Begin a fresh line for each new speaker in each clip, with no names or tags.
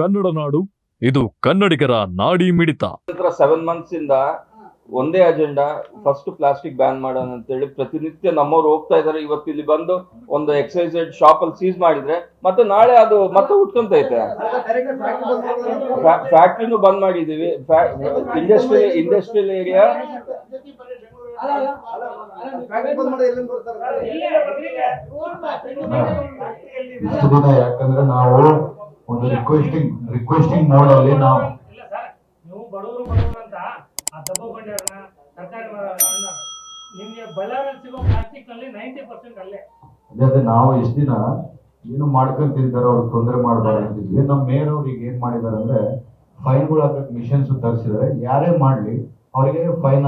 ಕನ್ನಡ ನಾಡು ಇದು ಕನ್ನಡಿಗರ ನಾಡಿ ಮಿಡಿತ.
ನಂತರ ಸೆವೆನ್ ಮಂತ್ಸ್ ಇಂದ ಒಂದೇ ಅಜೆಂಡಾ ಫಸ್ಟ್ ಪ್ಲಾಸ್ಟಿಕ್ ಬ್ಯಾನ್ ಮಾಡೋಣ ಅಂತೇಳಿ ಪ್ರತಿನಿತ್ಯ ನಮ್ಮವ್ರು ಹೋಗ್ತಾ ಇದಾರೆ. ಇವತ್ತು ಇಲ್ಲಿ ಬಂದು ಒಂದು ಎಕ್ಸೈಸೆಡ್ ಶಾಪ್ ಅಲ್ಲಿ ಸೀಸ್ ಮಾಡಿದ್ರೆ ಮತ್ತೆ ನಾಳೆ ಅದು ಮತ್ತೆ ಉಟ್ಕೊಂತೈತೆ ಫ್ಯಾಕ್ಟ್ರಿನೂ ಬಂದ್ ಮಾಡಿದೀವಿ. ಇಂಡಸ್ಟ್ರಿ ಇಂಡಸ್ಟ್ರಿಯಲ್ ಏರಿಯಾ
ಯಾಕಂದ್ರೆ ನಾವು ಒಂದು ರಿಕ್ವೆಸ್ಟಿಂಗ್ ರಿಕ್ವೆಸ್ಟಿಂಗ್ ಮೋಡ್ ಅಲ್ಲಿ ನಾವು
ಇಲ್ಲ ಸರ್ ನೀವು ಬಡವರು ಬಡವರು ಅಂತ ಆ ದಬ್ಬ ಬಂಡಿಯವ್ರನ್ನ ನಿಮ್ಗೆ ಬಳ್ಳಾರಲ್ಲಿ ಸಿಗೋ ಪ್ಲಾಸ್ಟಿಕ್ ಅಲ್ಲಿ ನೈಂಟಿ ಪರ್ಸೆಂಟ್ ಅಲ್ಲೇ.
ಅದೇ ಅದೇ ನಾವು ಎಷ್ಟು ದಿನ ಏನು ಮಾಡ್ಕೊಂಡ್ ತಿಂತಾರೋ ಅವ್ರಿಗೆ ತೊಂದರೆ ಮಾಡಬಾರ್ದು ಅಂತಿದ್ವಿ. ನಮ್ಮ ಮೇಯರ್ ಅವ್ರಿಗೆ ಏನ್ ಮಾಡಿದ್ದಾರೆ ಅಂದ್ರೆ ಫೈನ್ಗಳು ಹಾಕಕ್ ಮಿಷನ್ಸ್ ತರಿಸಿದ್ರೆ. ಯಾರೇ ಮಾಡ್ಲಿ ಅವರಿಗೆ ಫೈನ್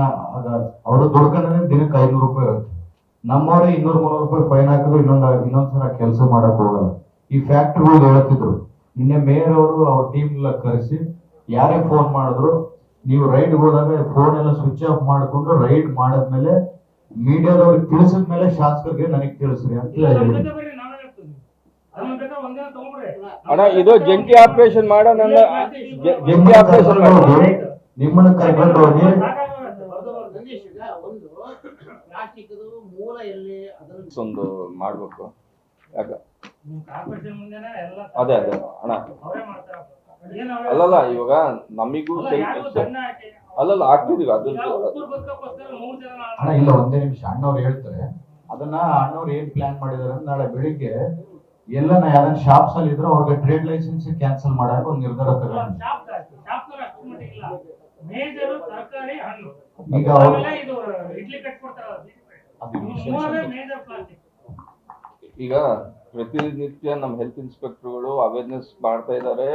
ಅವರು ದುಡ್ಕೊಂಡ್ರೆ ದಿನಕ್ಕೆ ಐನೂರು ರೂಪಾಯಿ ಇರುತ್ತೆ. ನಮ್ಮವ್ರೆ ಇನ್ನೂರು ಮುನ್ನೂರು ರೂಪಾಯಿ ಫೈನ್ ಹಾಕಿದ್ರು ಇನ್ನೊಂದು ಇನ್ನೊಂದ್ಸಲ ಕೆಲಸ ಮಾಡಕ್ ಹೋಗಲ್ಲ. ಈ ಫ್ಯಾಕ್ಟ್ರಿಗಳು ಹೇಳ್ತಿದ್ರು ನಿನ್ನೆ ಮೇಯರ್ ಅವರು ಅವ್ರ ಟೀಮ್ ಎಲ್ಲ ಕರೆಸಿ ಯಾರೇ ಫೋನ್ ಮಾಡಿದ್ರು ನೀವು ರೈಡ್ ಹೋದಾಗ ಫೋನ್ ಎಲ್ಲ ಸ್ವಿಚ್ ಆಫ್ ಮಾಡ್ಕೊಂಡು ರೈಡ್ ಮಾಡಿದ್ಮೇಲೆ ಮೀಡಿಯಾದವ್ರಿಗೆ ತಿಳಿಸಿದ್ಮೇಲೆ ಶಾಸಕರಿಗೆ ನನಗೆ ತಿಳಿಸ್ರಿ ಅಂತ ಹೇಳಿ
ಅಣ್ಣ ಇದು ಜಂಟಿ ಆಪರೇಷನ್ ಮಾಡೋ ಜ- ಜಂಟಿ ಆಪರೇಷನ್ ಮಾಡಿ.
ನಿಮ್ಮನ್ನ ಕರ್ಕೊಂಡು ಹೋಗಿ.
ಮೂಲ
ಒಂದು ಮಾಡ್ಬೇಕು. ಯಾಕ? ಅದೇ ಅದೇ ಅಣ್ಣ.
ಅವರೇ ಮಾಡ್ತಾರೆ.
ಅಲ್ಲಲ್ಲ ಇವಾಗ ನಮಿಗೂ ಅಲ್ಲಲ್ಲ ಆಗ್ತಿದೀವಿ ಅದು
ಅಣ್ಣ ಇಲ್ಲ ಒಂದೇ ನಿಮಿಷ. ಅಣ್ಣವ್ರು ಹೇಳ್ತಾರೆ ಅದನ್ನ ಅಣ್ಣವ್ರು ಏನ್ ಪ್ಲಾನ್ ಮಾಡಿದಾರೆ ಅಂದ್ರೆ ನಾಳೆ ಬೆಳಿಗ್ಗೆ ಎಲ್ಲ ಯಾರನ್ನ ಶಾಪ್ಸ್ ಅಲ್ಲಿ ಇದ್ರೆ ಅವ್ರಿಗೆ ಟ್ರೇಡ್ ಲೈಸೆನ್ಸ್ ಕ್ಯಾನ್ಸಲ್ ಮಾಡಕ್ಕೆ ಒಂದು ನಿರ್ಧಾರ ತಗೊಂಡು. ಈಗ
ಈಗ ಪ್ರತಿನಿತ್ಯ ನಮ್ಮ ಹೆಲ್ತ್ ಇನ್ಸ್ಪೆಕ್ಟರ್ಗಳು ಅವೇರ್ನೆಸ್ ಮಾಡ್ತಾ ಇದ್ದಾರೆ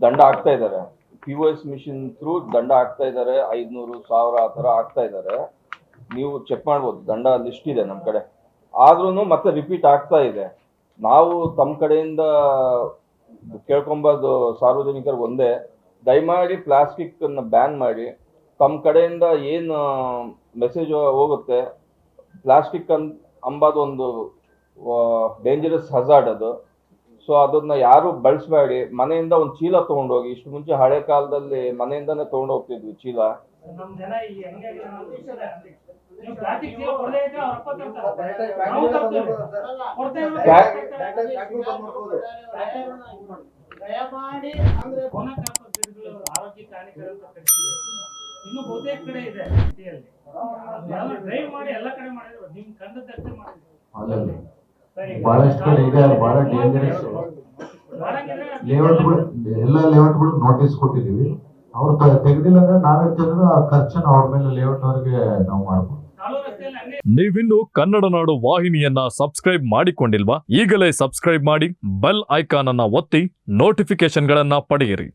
ದಂಡ ಹಾಕ್ತಾ ಇದ್ದಾರೆ P O S machine through ದಂಡ ಹಾಕ್ತಾ ಇದ್ದಾರೆ ಐದ್ನೂರು, ಸಾವಿರ ಆ ಥರ ಹಾಕ್ತಾ ಇದ್ದಾರೆ ನೀವು ಚೆಕ್ ಮಾಡ್ಬೋದು, ದಂಡ ಲಿಸ್ಟ್ ಇದೆ ನಮ್ಮ ಕಡೆ. ಆದ್ರೂ ಮತ್ತೆ ರಿಪೀಟ್ ಆಗ್ತಾ ಇದೆ. ನಾವು ತಮ್ಮ ಕಡೆಯಿಂದ ಕೇಳ್ಕೊಂಬೋದು ಸಾರ್ವಜನಿಕರು ಒಂದೇ, ದಯಮಾಡಿ ಪ್ಲಾಸ್ಟಿಕ್ ಅನ್ನ ಬ್ಯಾನ್ ಮಾಡಿ ತಮ್ಮ ಕಡೆಯಿಂದ ಏನು ಮೆಸೇಜ್ ಹೋಗುತ್ತೆ ಪ್ಲಾಸ್ಟಿಕ್ ಅನ್ ಅಂಬೋದು ಒಂದು ಡೇಂಜರಸ್ ಹಜಾರ್ಡ್ ಅದು ಸೊ ಅದನ್ನ ಯಾರು ಬಳಸಬೇಡಿ ಮನೆಯಿಂದ ಒಂದು ಚೀಲ ತಗೊಂಡೋಗಿ ಇಷ್ಟು ಮುಂಚೆ ಹಳೆ ಕಾಲದಲ್ಲಿ ಮನೆಯಿಂದಾನೇ ತಗೊಂಡು ಹೋಗ್ತಿದ್ವಿ ಚೀಲ.
ಇನ್ನು ಬಹುತೇಕ ಕಡೆ ಇದೆ ಡ್ರೈವ್ ಮಾಡಿ ಎಲ್ಲ ಕಡೆ ಮಾಡಿದ್ರು ನಿಮ್ ಕಂಡದಷ್ಟೇ ಮಾಡಿದ್ರು
ಅಲ್ಲಲ್ಲಿ
ಸರಿ
ಬಹಳಷ್ಟು ಕಡೆ ಇದೆ ಬಹಳ ಡೇಂಜರಸ್ ಲೇಔಟ್ಗಳು ಎಲ್ಲ ಲೇಔಟ್ಗಳು ನೋಟಿಸ್ ಕೊಟ್ಟಿದೀವಿ ಅವ್ರು ತೆಗೆದಿಲ್ಲ ಅಂದ್ರೆ ನಾವೇ ತೆಗೆದು ಆ ಖರ್ಚನ್ನು ಅವ್ರ ಮೇಲೆ ಲೇಔಟ್ ಅವ್ರಿಗೆ ನಾವು ಮಾಡ್ಬೋದು.
ನೀವಿನ್ನು ಕನ್ನಡ ನಾಡು ವಾಹಿನಿಯನ್ನ ಸಬ್ಸ್ಕ್ರೈಬ್ ಮಾಡಿಕೊಂಡಿಲ್ವಾ? ಈಗಲೇ ಸಬ್ಸ್ಕ್ರೈಬ್ ಮಾಡಿ ಬೆಲ್ ಐಕಾನ್ ಅನ್ನ ಒತ್ತಿ ನೋಟಿಫಿಕೇಶನ್ಗಳನ್ನ ಪಡೆಯಿರಿ.